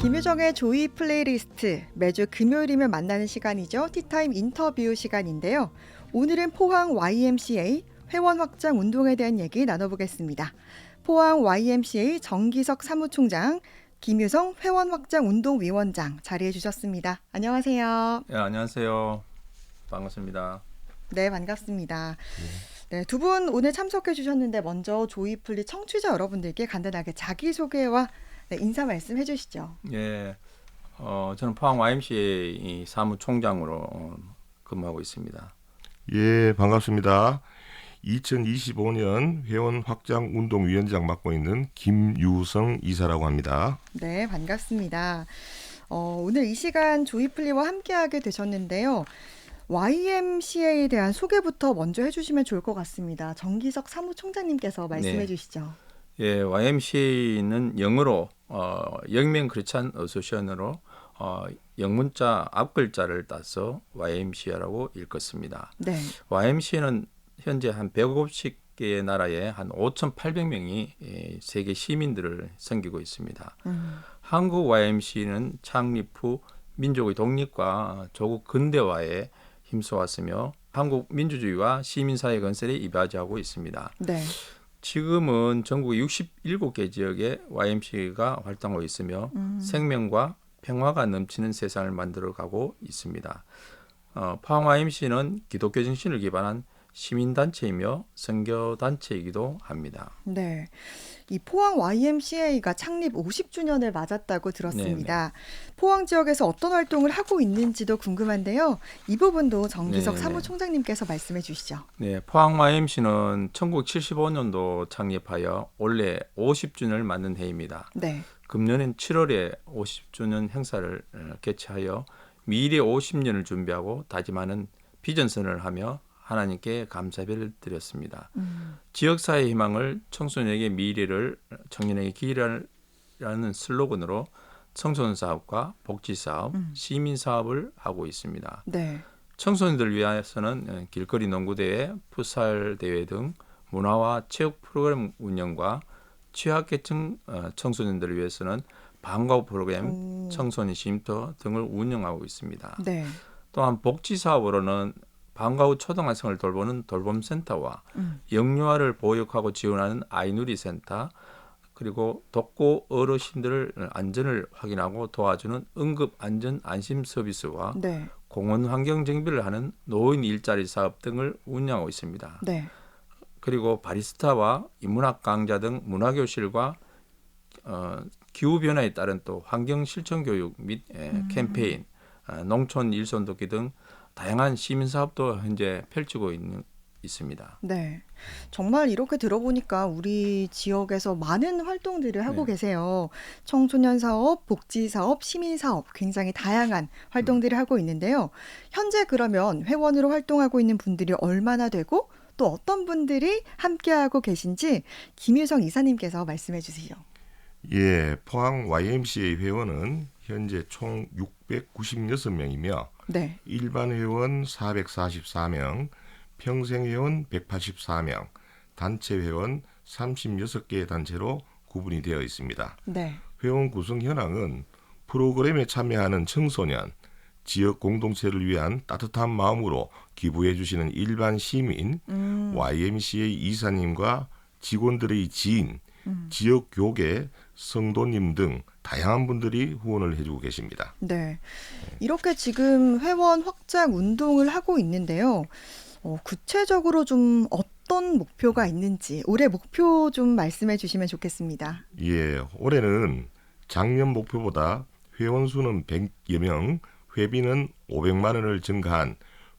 김유정의 조이 플레이리스트 매주 금요일이면 만나는 시간이죠. 티타임 인터뷰 시간인데요. 오늘은 포항 YMCA 회원 확장 운동에 대한 얘기 나눠보겠습니다. 포항 YMCA 정기석 사무총장 김유성 회원 확장 운동 위원장 자리해 주셨습니다. 안녕하세요. 네, 안녕하세요. 반갑습니다. 네, 반갑습니다. 네, 두 분 오늘 참석해 주셨는데 먼저 조이플리 청취자 여러분들께 간단하게 자기소개와 네, 인사 말씀 해 주시죠. 예, 어, 저는 포항 YMCA 사무총장으로 어, 근무하고 있습니다. 예, 반갑습니다. 2025년 회원 확장 운동 위원장 맡고 있는 김유성 이사라고 합니다. 네, 반갑습니다. 어, 오늘 이 시간 조이플리와 함께하게 되셨는데요. YMCA에 대한 소개부터 먼저 해주시면 좋을 것 같습니다. 정기석 사무총장님께서 말씀해 네. 주시죠. 예, YMCA는 영어로 어, 영명 크리스찬 어소시언으로 어, 영문자 앞 글자를 따서 YMCA라고 읽었습니다. 네, YMCA는 현재 한 150개의 나라에 한 5,800명이 예, 세계 시민들을 섬기고 있습니다. 음, 한국 YMC는 창립 후 민족의 독립과 조국 근대화에 힘써왔으며 한국 민주주의와 시민사회 건설에 이바지하고 있습니다. 네, 지금은 전국 67개 지역에 YMC가 활동하고 있으며 음. 생명과 평화가 넘치는 세상을 만들어가고 있습니다. 어, 포항 YMC는 기독교 정신을 기반한 시민단체이며 선교단체이기도 합니다. 네. 이 포항 YMCA가 창립 50주년을 맞았다고 들었습니다. 포항 지역에서 어떤 활동을 하고 있는지도 궁금한데요. 이 부분도 정기석 네, 네. 사무총장님께서 말씀해 주시죠. 네, 포항 YMC는 1975년도 창립하여 올해 50주년을 맞는 해입니다. 네, 금년엔 7월에 50주년 행사를 어, 개최하여 미래 50년을 준비하고 다짐하는 비전선을 하며 하나님께 감사배를 드렸습니다. 음, 지역사회 희망을 청소년에게 미래를 청년에게 기회라는 슬로건으로 청소년 사업과 복지 사업, 음. 시민 사업을 하고 있습니다. 네, 청소년들 위해서는 어, 길거리 농구 대회, 풋살 대회 등 문화와 체육 프로그램 운영과 취약계층 어, 청소년들을 위해서는 방과후 프로그램, 오. 청소년 쉼터 등을 운영하고 있습니다. 네, 또한 복지 사업으로는 방과 후 초등학생을 돌보는 돌봄센터와 음. 영유아를 보육하고 지원하는 아이누리 센터 그리고 독고 어르신들을 안전을 확인하고 도와주는 응급 안전 안심 서비스와 네, 공원 환경 정비를 하는 노인 일자리 사업 등을 운영하고 있습니다. 네, 그리고 바리스타와 인문학 강좌 등 문화 교실과 어, 기후 변화에 따른 또 환경 실천 교육 및 에, 음. 캠페인, 어, 농촌 일손 돕기 등 다양한 시민 사업도 현재 펼치고 있는 있습니다. 네. 정말 이렇게 들어보니까 우리 지역에서 많은 활동들을 하고 네. 계세요. 청소년 사업, 복지 사업, 시민 사업 굉장히 다양한 활동들을 하고 있는데요. 현재 그러면 회원으로 활동하고 있는 분들이 얼마나 되고 또 어떤 분들이 함께하고 계신지 김유성 이사님께서 말씀해 주시죠. 예, 포항 YMCA 회원은 현재 총 696명이며 네. 일반 회원 444명, 평생 회원 184명, 단체 회원 36개의 단체로 구분이 되어 있습니다. 네. 회원 구성 현황은 프로그램에 참여하는 청소년, 지역 공동체를 위한 따뜻한 마음으로 기부해 주시는 일반 시민, 음. YMCA 이사님과 직원들의 지인, 음. 지역 교계, 성도님 등 다양한 분들이 후원을 해주고 계십니다. 네. 이렇게 지금 회원 확장 운동을 하고 있는데요. 어, 구체적으로 좀 어떤 목표가 있는지 올해 목표 좀 말씀해 주시면 좋겠습니다. 예, 올해는 작년 목표보다 회원 수는 100여 명, 회비는 500만 원을 증가한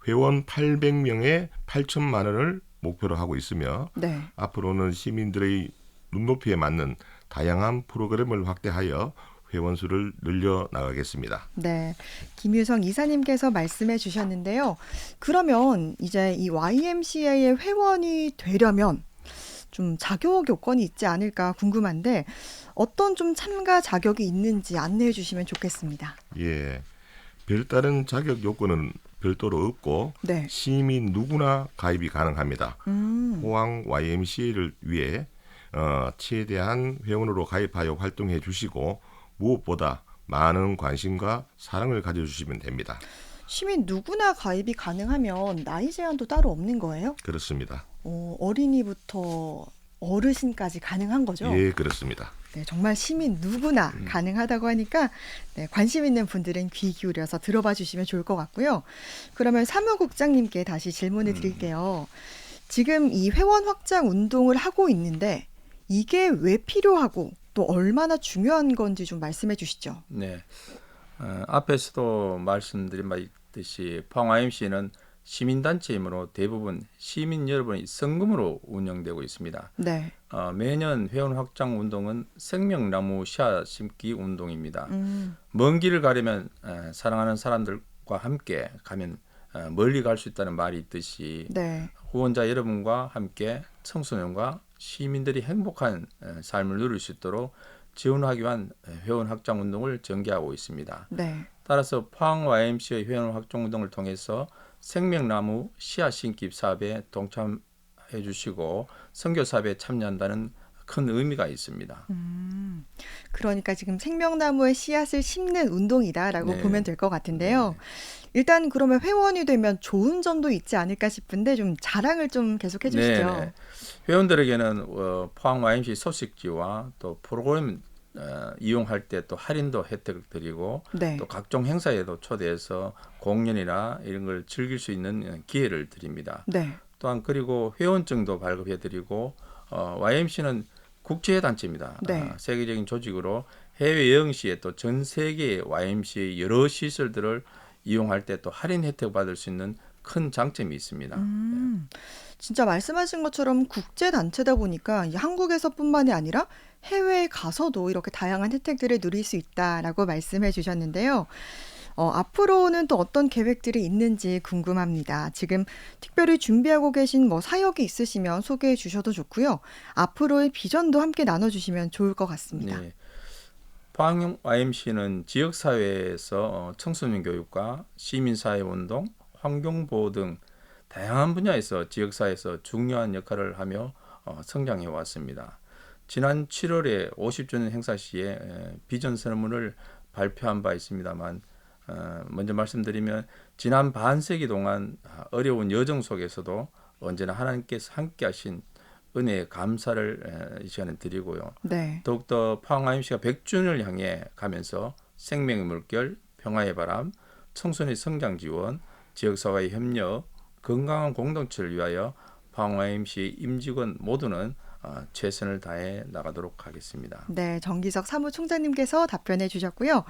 회원 800명에 8천만 원을 목표로 하고 있으며 네. 앞으로는 시민들의 눈높이에 맞는 다양한 프로그램을 확대하여 회원 수를 늘려 나가겠습니다. 네. 김유성 이사님께서 말씀해 주셨는데요. 그러면 이제 이 YMCA의 회원이 되려면 좀 자격 요건이 있지 않을까 궁금한데 어떤 좀 참가 자격이 있는지 안내해 주시면 좋겠습니다. 예. 별다른 자격 요건은 별도로 없고 네. 시민 누구나 가입이 가능합니다. 음. 포항 YMCA를 위해 어, 최대한 회원으로 가입하여 활동해 주시고 무엇보다 많은 관심과 사랑을 가져주시면 됩니다. 시민 누구나 가입이 가능하면 나이 제한도 따로 없는 거예요? 그렇습니다. 어, 어린이부터 어르신까지 가능한 거죠? 예, 그렇습니다. 네, 정말 시민 누구나 가능하다고 하니까 네, 관심 있는 분들은 귀 기울여서 들어봐 주시면 좋을 것 같고요. 그러면 사무국장님께 다시 질문을 드릴게요. 지금 이 회원 확장 운동을 하고 있는데 이게 왜 필요하고 또 얼마나 중요한 건지 좀 말씀해 주시죠. 네. 어, 앞에서도 말씀드린 바 있듯이 YMC는 시민단체이므로 대부분 시민 여러분의 성금으로 운영되고 있습니다. 네. 어, 매년 회원 확장 운동은 생명나무 씨앗 심기 운동입니다. 음, 먼 길을 가려면 에, 사랑하는 사람들과 함께 가면 어, 멀리 갈 수 있다는 말이 있듯이 네. 후원자 여러분과 함께 청소년과 시민들이 행복한 에, 삶을 누릴 수 있도록 지원하기 위한 에, 회원 확장 운동을 전개하고 있습니다. 네. 따라서 포항 YMC의 회원 확장 운동을 통해서 생명나무 씨앗 심기 사업에 동참해 주시고 선교 사업에 참여한다는 큰 의미가 있습니다. 음, 그러니까 지금 생명나무의 씨앗을 심는 운동이다라고 네. 보면 될 것 같은데요. 일단 그러면 회원이 되면 좋은 점도 있지 않을까 싶은데 좀 자랑을 좀 계속 해 주시죠. 네네. 회원들에게는 어, 포항 YMC 소식지와 또 프로그램 어, 이용할 때 또 할인도 혜택을 드리고 네. 또 각종 행사에도 초대해서 공연이나 이런 걸 즐길 수 있는 기회를 드립니다. 네. 또한 그리고 회원증도 발급해드리고 어, YMC는 국제 단체입니다. 네. 아, 세계적인 조직으로 해외 여행 시에 또 전 세계의 YMC의 여러 시설들을 이용할 때 또 할인 혜택 받을 수 있는 큰 장점이 있습니다. 음, 진짜 말씀하신 것처럼 국제 단체다 보니까 이 한국에서뿐만이 아니라 해외에 가서도 이렇게 다양한 혜택들을 누릴 수 있다라고 말씀해 주셨는데요. 어, 앞으로는 또 어떤 계획들이 있는지 궁금합니다. 지금 특별히 준비하고 계신 뭐 사역이 있으시면 소개해 주셔도 좋고요. 앞으로의 비전도 함께 나눠주시면 좋을 것 같습니다. 네. 포항 YMC는 지역 사회에서 어, 청소년 교육과 시민 사회 운동, 환경 보호 등 다양한 분야에서 지역 사회에서 중요한 역할을 하며 어, 성장해 왔습니다. 지난 7월에 50주년 행사 시에 에, 비전 선언문을 발표한 바 있습니다만 어, 먼저 말씀드리면 지난 반세기 동안 아, 어려운 여정 속에서도 언제나 하나님께서 함께하신 은혜에 감사를 에, 이 시간에 드리고요. 네. 더욱더 포항 IMC가 100주년을 향해 가면서 생명의 물결, 평화의 바람, 청소년 성장 지원, 지역사회의 협력, 건강한 공동체를 위하여 포항 IMC 임직원 모두는 어, 최선을 다해 나가도록 하겠습니다. 네, 정기석 사무총장님께서 답변해 주셨고요.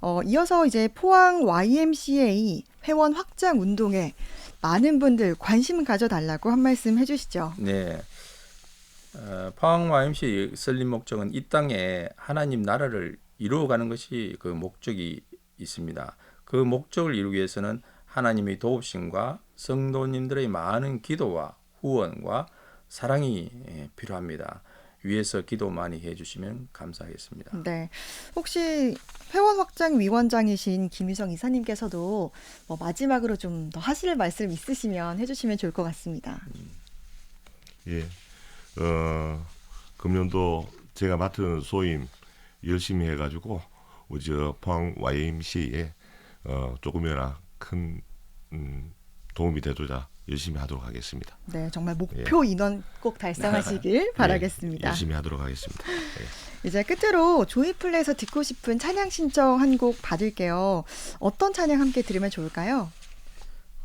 어, 이어서 이제 포항 YMCA 회원 확장 운동에 많은 분들 관심 가져달라고 한 말씀 해주시죠. 네. 어, 포항 YMC 설립 목적은 이 땅에 하나님 나라를 이루어가는 것이 그 목적이 있습니다. 그 목적을 이루기 위해서는 하나님의 도우심과 성도님들의 많은 기도와 후원과 사랑이 예, 필요합니다. 위에서 기도 많이 해주시면 감사하겠습니다. 네, 혹시 회원 확장 위원장이신 김유성 이사님께서도 뭐 마지막으로 좀 더 하실 말씀 있으시면 해주시면 좋을 것 같습니다. 예. 어, 금년도 제가 맡은 소임 열심히 해가지고 우리 저 포항 YMC에 어, 조금이나 큰 음, 도움이 되도록 열심히 하도록 하겠습니다. 네, 정말 목표 인원 꼭 달성하시길 바라겠습니다. 예, 열심히 하도록 하겠습니다. 예. 이제 끝으로 조이플레이에서 듣고 싶은 찬양 신청 한 곡 받을게요. 어떤 찬양 함께 들으면 좋을까요?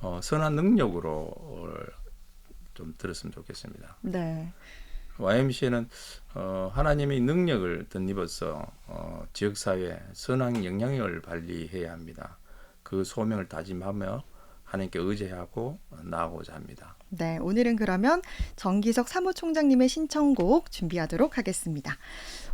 어, 선한 능력으로 어, 좀 들었으면 좋겠습니다. 네. YMCA는 어, 하나님의 능력을 덧입어서 어, 지역사회에 선한 영향력을 발휘해야 합니다. 그 소명을 다짐하며 하나님께 의지하고 나아가고자 합니다. 네, 오늘은 그러면 정기석 사무총장님의 신청곡 준비하도록 하겠습니다.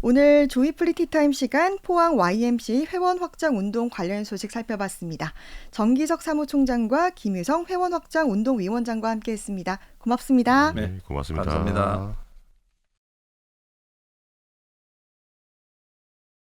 오늘 조이플리 티타임 시간 포항 YMC 회원 확장 운동 관련 소식 살펴봤습니다. 정기석 사무총장과 김유성 회원 확장 운동 위원장과 함께했습니다. 고맙습니다. 네, 네, 고맙습니다. 감사합니다.